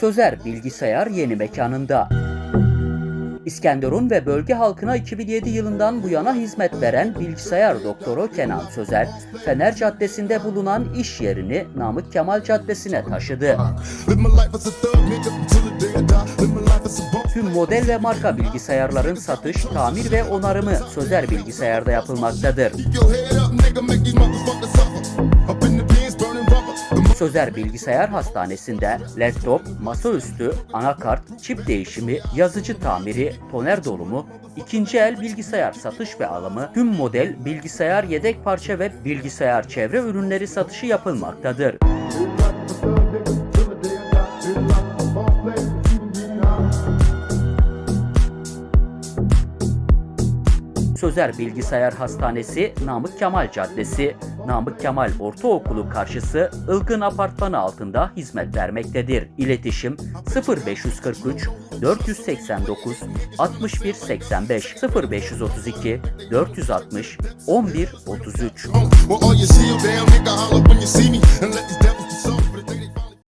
Sözer Bilgisayar yeni mekanında. İskenderun ve bölge halkına 2007 yılından bu yana hizmet veren bilgisayar doktoru Kenan Sözer, Fener Caddesi'nde bulunan iş yerini Namık Kemal Caddesi'ne taşıdı. Tüm model ve marka bilgisayarların satış, tamir ve onarımı Sözer Bilgisayar'da yapılmaktadır. Sözer Bilgisayar Hastanesi'nde laptop, masaüstü, anakart, çip değişimi, yazıcı tamiri, toner dolumu, ikinci el bilgisayar satış ve alımı, tüm model bilgisayar yedek parça ve bilgisayar çevre ürünleri satışı yapılmaktadır. Sözer Bilgisayar Hastanesi Namık Kemal Caddesi, Namık Kemal Ortaokulu karşısı Ilgın Apartmanı altında hizmet vermektedir. İletişim 0543 489 61 85 0532 460 11 33